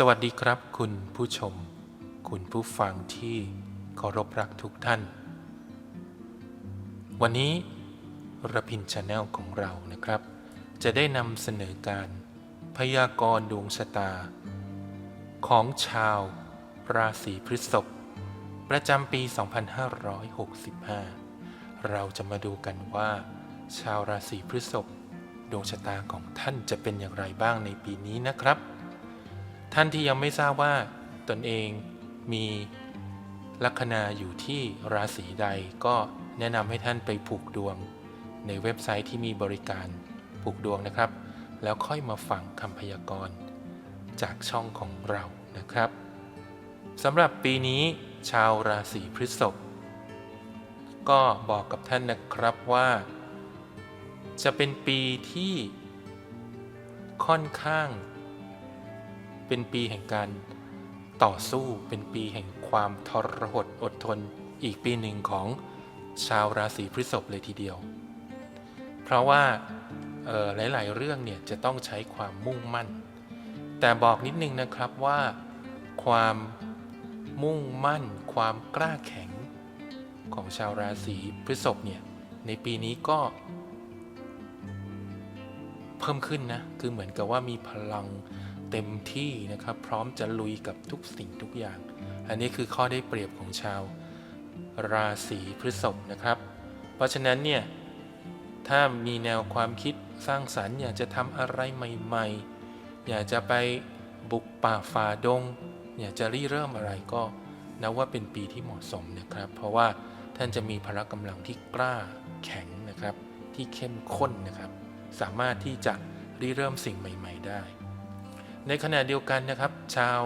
สวัสดีครับ คุณผู้ชม คุณผู้ฟังที่เคารพรักทุกท่าน วันนี้ระพินชาแนลของเรานะครับ จะได้นำเสนอการพยากรณ์ดวงชะตา ของชาวราศีพฤษภประจำปี 2565 เราจะมาดูกันว่า ชาวราศีพฤษภดวงชะตาของท่านจะเป็นอย่างไรบ้างในปีนี้นะครับ ท่านที่ยังไม่ทราบว่าตนเองมีลัคนาอยู่ที่ราศีใดก็แนะนำให้ท่านไปผูกดวง ในเว็บไซต์ที่มีบริการผูกดวงนะครับ แล้วค่อยมาฟังคำพยากรณ์จากช่องของเรานะครับสำหรับปีนี้ชาวราศีพฤษภก็บอกกับท่านนะครับว่า จะเป็นปีที่ค่อนข้าง เป็นปีแห่งการต่อสู้เป็นปีแห่งความทรหดอดทนอีกปีหนึ่งของชาวราศีพฤษภเลยทีเดียว เพราะว่าหลาย ๆ เรื่องเนี่ยจะต้องใช้ความมุ่งมั่น แต่บอกนิดนึงนะครับว่าความมุ่งมั่น ความกล้าแข็งของชาวราศีพฤษภเนี่ยในปีนี้ก็ เพิ่มขึ้นนะ คือเหมือนกับว่ามีพลังเต็มที่นะครับ พร้อมจะลุยกับทุกสิ่งทุกอย่าง อันนี้คือข้อได้เปรียบของชาวราศีพฤษภนะครับ เพราะฉะนั้นเนี่ย ถ้ามีแนวความคิดสร้างสรรค์อยากจะทำอะไรใหม่ๆ อยากจะไปบุกป่าฝ่าดง อยากจะริเริ่มอะไรก็นับว่าเป็นปีที่เหมาะสมนะครับ เพราะว่าท่านจะมีพละกำลังที่กล้าแข็งนะครับ ที่เข้มข้นนะครับ สามารถที่จะริเริ่มสิ่งใหม่ ๆ ได้ ในขณะเดียวกันนะครับ ชาว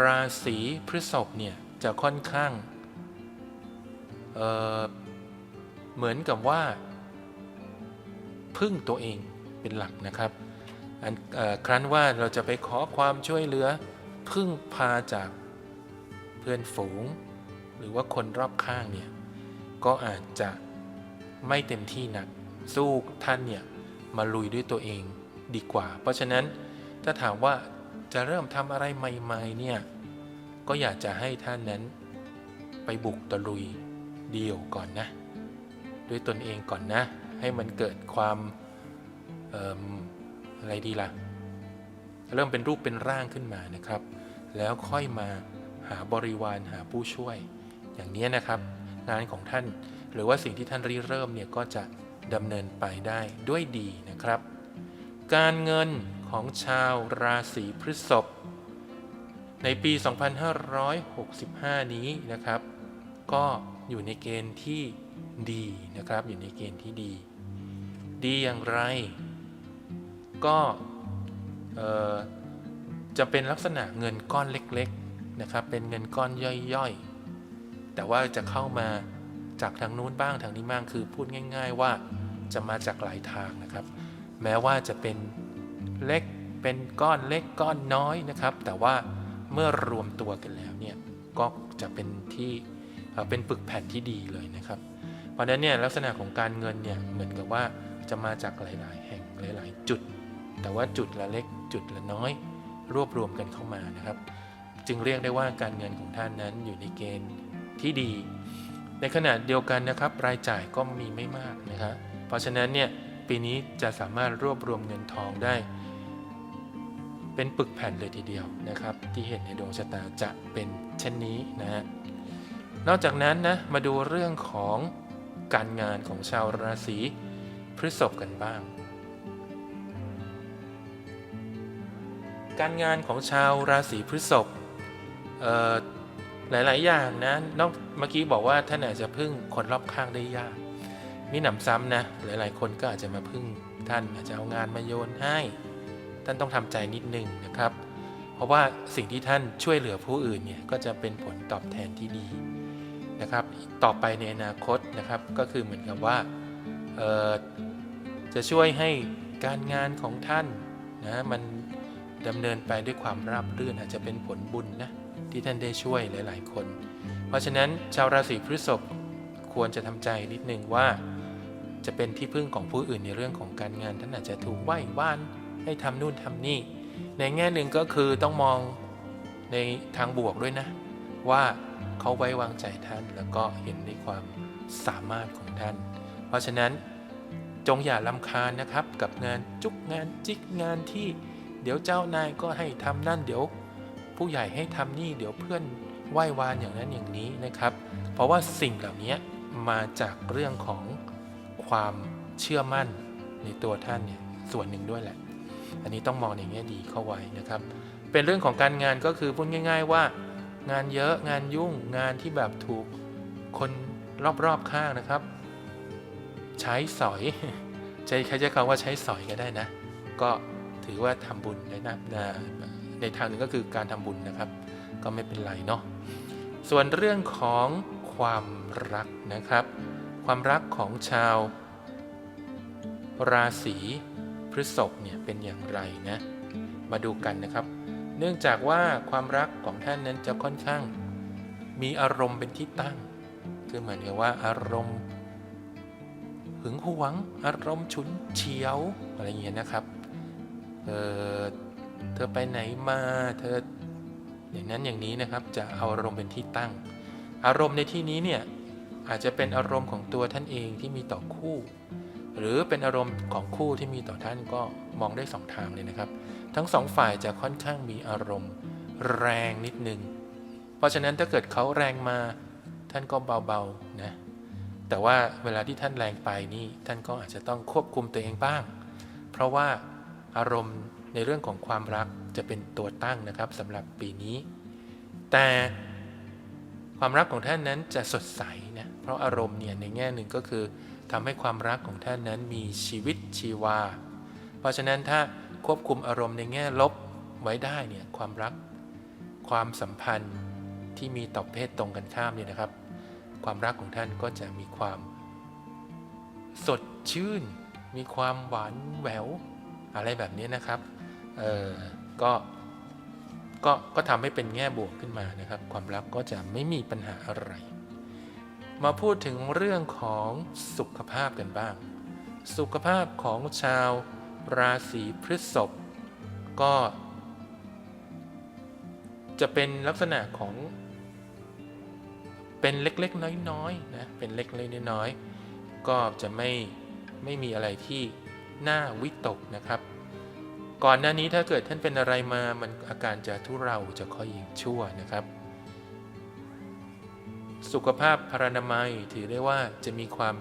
ราศีพฤษภเนี่ยจะค่อนข้างเเหมือนกับว่า พึ่งตัวเองเป็นหลักนะครับครั้นว่าเราจะไปขอความช่วยเหลือ พึ่งพาจากเพื่อนฝูง หรือว่าคนรอบข้างเนี่ยก็อาจจะไม่เต็มที่นักสู้ท่านเนี่ย มาลุยด้วยตัวเองดีกว่า เพราะฉะนั้นถ้าถามว่าจะเริ่มทำอะไรใหม่ ๆ เนี่ย ก็อยากจะให้ท่านนั้นไปบุกตะลุยเดี่ยวก่อนนะ ด้วยตนเองก่อนนะ ให้มันเกิดความออะไรดีละ่ะ เริ่มเป็นรูปเป็นร่างขึ้นมานะครับ แล้วค่อยมาหาบริวารหาผู้ช่วย อย่างนี้นะครับ งานของท่านหรือว่าสิ่งที่ท่านริเริ่มเนี่ยก็จะ ดำเนินไปได้ด้วยดีนะครับ การเงินของชาวราศีพฤษภในปี 2565 นี้นะครับ ก็อยู่ในเกณฑ์ที่ดีนะครับ อยู่ในเกณฑ์ที่ดี ดีอย่างไร ก็จะเป็นลักษณะเงินก้อนเล็กๆนะครับ เป็นเงินก้อนย่อยๆ แต่ว่าจะเข้ามา จากทางนู้นบ้างทางนี้บ้างคือพูดง่าย ๆ ว่าจะมาจากหลายทางนะครับ แม้ว่าจะเป็นเล็กเป็นก้อนเล็กก้อนน้อยนะครับ แต่ว่าเมื่อรวมตัวกันแล้วเนี่ยก็จะเป็นที่เป็นปึกแผ่นที่ดีเลยนะครับ เพราะนั้นเนี่ยลักษณะของการเงินเนี่ยเหมือนกับว่าจะมาจากหลาย ๆ แห่งหลาย ๆ จุด แต่ว่าจุดละเล็กจุดละน้อย รวบรวมกันเข้ามานะครับ จึงเรียกได้ว่าการเงินของท่านนั้นอยู่ในเกณฑ์ที่ดี ในขณะเดียวกันนะครับรายจ่ายก็มีไม่มากนะครับเพราะฉะนั้นเนี่ยปีนี้จะสามารถรวบรวมเงินทองได้ เป็นปึกแผ่นเลยทีเดียวนะครับ ที่เห็นในดวงชะตาจะเป็นเช่นนี้นะฮะนอกจากนั้นนะมาดูเรื่องของการงานของชาวราศีพฤษภกันบ้าง การงานของชาวราศีพฤษภ หลาย ๆ อย่างนะนอกเมื่อกี้บอกว่าท่านอาจจะพึ่งคนรอบข้างได้ยากมีหนำซ้ำนะหลาย ๆ คนก็อาจจะมาพึ่งท่านอาจจะเอางานมาโยนให้ ท่านต้องทำใจนิดนึงนะครับ เพราะว่าสิ่งที่ท่านช่วยเหลือผู้อื่นเนี่ยก็จะเป็นผลตอบแทนที่ดีนะครับต่อไปในอนาคตนะครับก็คือเหมือนกับว่าจะช่วยให้การงานของท่านนะมันดำเนินไปด้วยความราบรื่นอาจจะเป็นผลบุญนะ ที่ท่านได้ช่วยหลาย ๆ คน เพราะฉะนั้นชาวราศีพฤษภควรจะทำใจนิดนึงว่า จะเป็นที่พึ่งของผู้อื่นในเรื่องของการงาน ท่านอาจจะถูกไหว้บ้านให้ทำนู่นทำนี่ ในแง่หนึ่งก็คือต้องมองในทางบวกด้วยนะ ว่าเขาไว้วางใจท่านแล้วก็เห็นในความสามารถของท่าน เพราะฉะนั้นจงอย่าลำคาญนะครับกับงานจุกงานจิกงานที่ เดี๋ยวเจ้านายก็ให้ทำนั่นเดี๋ยว ผู้ใหญ่ให้ทำนี่เดี๋ยวเพื่อนไหว้วานอย่างนั้นอย่างนี้นะครับ เพราะว่าสิ่งเหล่านี้มาจากเรื่องของความเชื่อมั่นในตัวท่านเนี่ยส่วนหนึ่งด้วยแหละ อันนี้ต้องมองในแง่ดีเข้าไว้นะครับ เป็นเรื่องของการงานก็คือพูดง่าย ๆว่า งานเยอะงานยุ่งงานที่แบบถูกคนรอบๆข้างนะครับ ใช้สอยใช้ใครจะคำว่าใช้สอยก็ได้นะ ก็ถือว่าทำบุญในนะนะ ในทางหนึ่งก็คือการทำบุญนะครับ ก็ไม่เป็นไรเนาะส่วนเรื่องของความรักนะครับ ความรักของชาว ราศีพฤษภเนี่ยเป็นอย่างไรนะมาดูกันนะครับ เนื่องจากว่าความรักของท่านนั้นจะค่อนข้าง มีอารมณ์เป็นที่ตั้ง คือเหมือนกับว่าอารมณ์หึงหวง อารมณ์ฉุนเฉียวอะไรเงี้ยนะครับ เอ่อ เธอไปไหนมาเธออย่างนั้นอย่างนี้นะครับจะเอาอารมณ์เป็นที่ตั้ง อารมณ์ในที่นี้เนี่ยอาจจะเป็นอารมณ์ของตัวท่านเองที่มีต่อคู่ หรือเป็นอารมณ์ของคู่ที่มีต่อท่านก็มองได้สองทางเลยนะครับ ทั้งสองฝ่ายจะค่อนข้างมีอารมณ์แรงนิดนึง เพราะฉะนั้นถ้าเกิดเขาแรงมาท่านก็เบาๆนะแต่ว่าเวลาที่ท่านแรงไปนี่ท่านก็อาจจะต้องควบคุมตัวเองบ้าง เพราะว่าอารมณ์ ในเรื่องของความรักจะเป็นตัวตั้งนะครับสำหรับปีนี้ แต่ความรักของท่านนั้นจะสดใสนะเพราะอารมณ์เนี่ยในแง่หนึ่งก็คือทำให้ความรักของท่านนั้นมีชีวิตชีวา เพราะฉะนั้นถ้าควบคุมอารมณ์ในแง่ลบไว้ได้เนี่ยความรัก ความสัมพันธ์ที่มีต่อเพศตรงกันข้ามเนี่ยนะครับ ความรักของท่านก็จะมีความ สดชื่น มีความหวานแหววอะไรแบบนี้นะครับ เออก็ก็ก็ทำให้เป็นแง่บวกขึ้นมานะครับ ความรักก็จะไม่มีปัญหาอะไร มาพูดถึงเรื่องของสุขภาพกันบ้าง สุขภาพของชาวราศีพฤษภก็ จะเป็นลักษณะของเป็นเล็กๆน้อยๆนะเป็นเล็กๆน้อยๆก็จะไม่ไม่มีอะไรที่น่าวิตกนะครับ ก่อนหน้านี้ถ้าเกิดท่านเป็นอะไรมามันอาการจะทุเราจะค่อยยิ่งชั่วนะครับ สุขภาพพรานามัยถือได้ว่าจะมีความ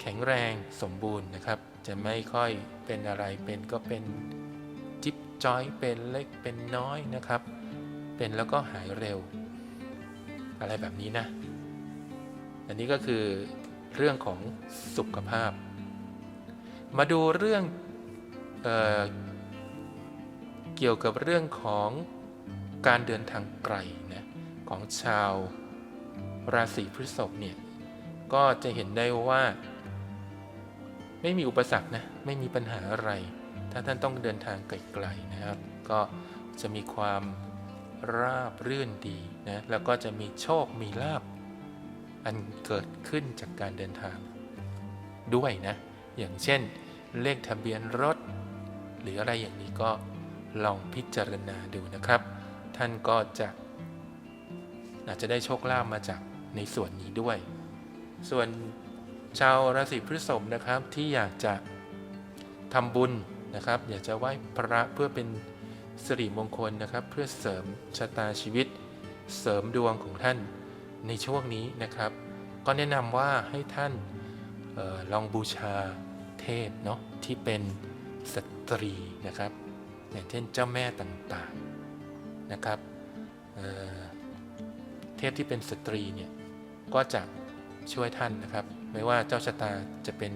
แข็งแรงสมบูรณ์นะครับ จะไม่ค่อยเป็นอะไรเป็นก็เป็นจิ๊บจอยเป็นเล็กเป็นน้อยนะครับ เป็นแล้วก็หายเร็ว อะไรแบบนี้นะ อันนี้ก็คือเรื่องของสุขภาพ มาดูเรื่อง เเกี่ยวกับเรื่องของการเดินทางไกลนะของชาวราศีพฤษภเนี่ยก็จะเห็นได้ว่า ไม่มีอุปสรรคนะไม่มีปัญหาอะไร ถ้าท่านต้องเดินทางไกลๆนะครับ ก็จะมีความราบรื่นดีนะแล้วก็จะมีโชคมีลาบอันเกิดขึ้นจากการเดินทางด้วยนะ อย่างเช่น เลขทะเบียนรถ หรืออะไรอย่างนี้ก็ลองพิจารณาดูนะครับ ท่านก็จะอาจจะได้โชคลาภมาจากในส่วนนี้ด้วย ส่วนชาวราศีพฤษภนะครับที่อยากจะทำบุญนะครับ อยากจะไหว้พระเพื่อเป็นสิริมงคลนะครับ เพื่อเสริมชะตาชีวิต เสริมดวงของท่านในช่วงนี้นะครับ ก็แนะนำว่าให้ท่านออลองบูชาเทพเนาะที่เป็น สตรีนะครับ อย่างเช่นเจ้าแม่ต่างๆนะครับเเทพที่เป็นสตรีเนี่ยก็จะช่วยท่านนะครับ ไม่ว่าเจ้าชะตาจะเป็น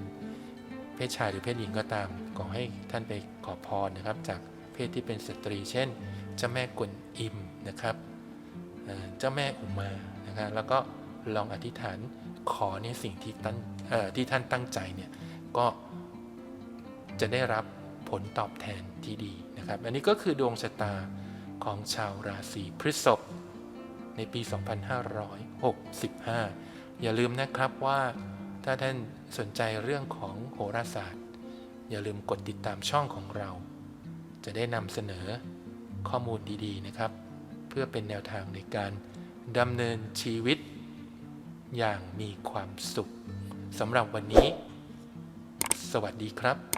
เพศชายหรือเพศหญิงก็ตามขอให้ท่านไปขอพรนะครับ จากเพศที่เป็นสตรี เช่น เจ้าแม่กวนอิมนะครับเจ้าแม่อุมานะครับแล้วก็ลองอธิษฐานขอในสิ่งที่ตั้งที่ท่านตั้งใจเนี่ยก็ จะได้รับผลตอบแทนที่ดีนะครับ อันนี้ก็คือดวงชะตาของชาวราศีพฤษภในปี 2565 อย่าลืมนะครับว่าถ้าท่านสนใจเรื่องของโหราศาสตร์ อย่าลืมกดติดตามช่องของเรา จะได้นำเสนอข้อมูลดีๆนะครับ เพื่อเป็นแนวทางในการดำเนินชีวิตอย่างมีความสุขสำหรับวันนี้ สวัสดีครับ